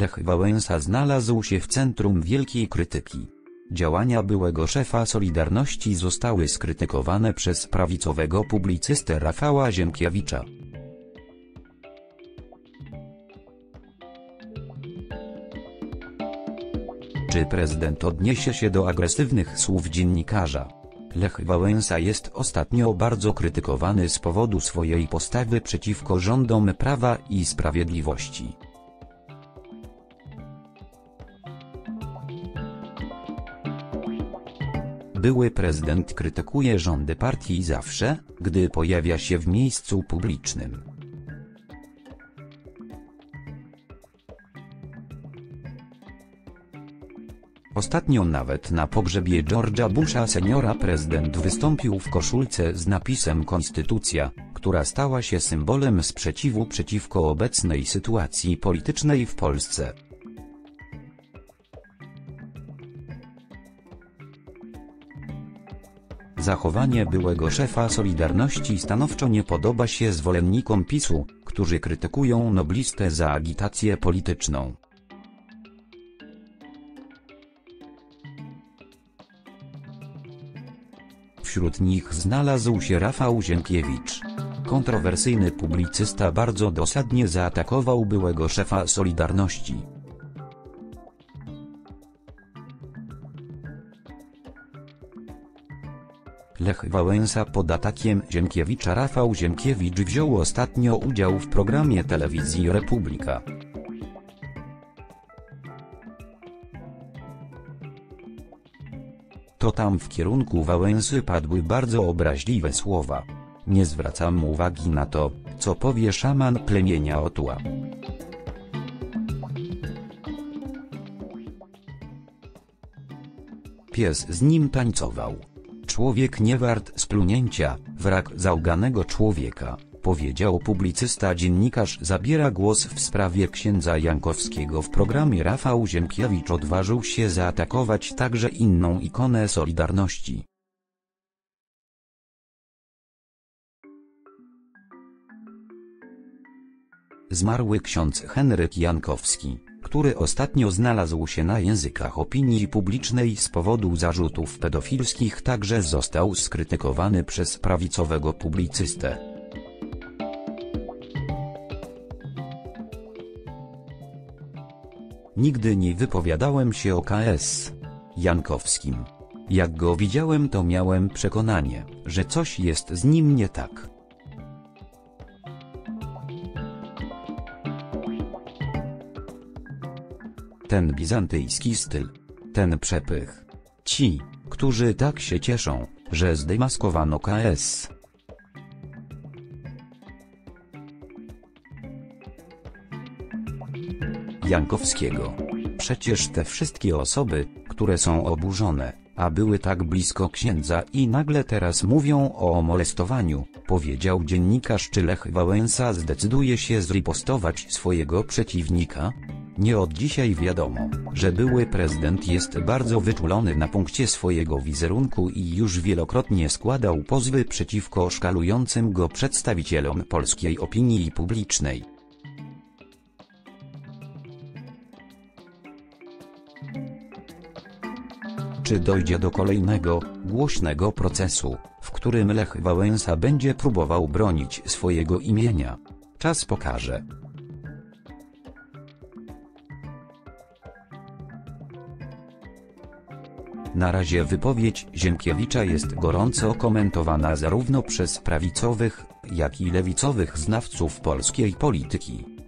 Lech Wałęsa znalazł się w centrum wielkiej krytyki. Działania byłego szefa Solidarności zostały skrytykowane przez prawicowego publicystę Rafała Ziemkiewicza. Czy prezydent odniesie się do agresywnych słów dziennikarza? Lech Wałęsa jest ostatnio bardzo krytykowany z powodu swojej postawy przeciwko rządom Prawa i Sprawiedliwości. Były prezydent krytykuje rządy partii zawsze, gdy pojawia się w miejscu publicznym. Ostatnio nawet na pogrzebie George'a Busha seniora prezydent wystąpił w koszulce z napisem Konstytucja, która stała się symbolem sprzeciwu przeciwko obecnej sytuacji politycznej w Polsce. Zachowanie byłego szefa Solidarności stanowczo nie podoba się zwolennikom PiSu, którzy krytykują noblistę za agitację polityczną. Wśród nich znalazł się Rafał Ziemkiewicz. Kontrowersyjny publicysta bardzo dosadnie zaatakował byłego szefa Solidarności. Lech Wałęsa pod atakiem Ziemkiewicza Rafał Ziemkiewicz wziął ostatnio udział w programie telewizji Republika. To tam w kierunku Wałęsy padły bardzo obraźliwe słowa. Nie zwracam uwagi na to, co powie szaman plemienia Otła. Pies z nim tańcował. Człowiek nie wart splunięcia, wrak załganego człowieka, powiedział publicysta dziennikarz zabiera głos w sprawie księdza Jankowskiego w programie Rafał Ziemkiewicz odważył się zaatakować także inną ikonę Solidarności. Zmarły ksiądz Henryk Jankowski, który ostatnio znalazł się na językach opinii publicznej z powodu zarzutów pedofilskich także został skrytykowany przez prawicowego publicystę. Nigdy nie wypowiadałem się o KS. Jankowskim. Jak go widziałem to miałem przekonanie, że coś jest z nim nie tak. Ten bizantyjski styl. Ten przepych. Ci, którzy tak się cieszą, że zdemaskowano KS. Jankowskiego. Przecież te wszystkie osoby, które są oburzone, a były tak blisko księdza i nagle teraz mówią o molestowaniu, powiedział dziennikarz czy Lech Wałęsa zdecyduje się zripostować swojego przeciwnika? Nie od dzisiaj wiadomo, że były prezydent jest bardzo wyczulony na punkcie swojego wizerunku i już wielokrotnie składał pozwy przeciwko szkalującym go przedstawicielom polskiej opinii publicznej. Czy dojdzie do kolejnego, głośnego procesu, w którym Lech Wałęsa będzie próbował bronić swojego imienia? Czas pokaże. Na razie wypowiedź Ziemkiewicza jest gorąco komentowana zarówno przez prawicowych, jak i lewicowych znawców polskiej polityki.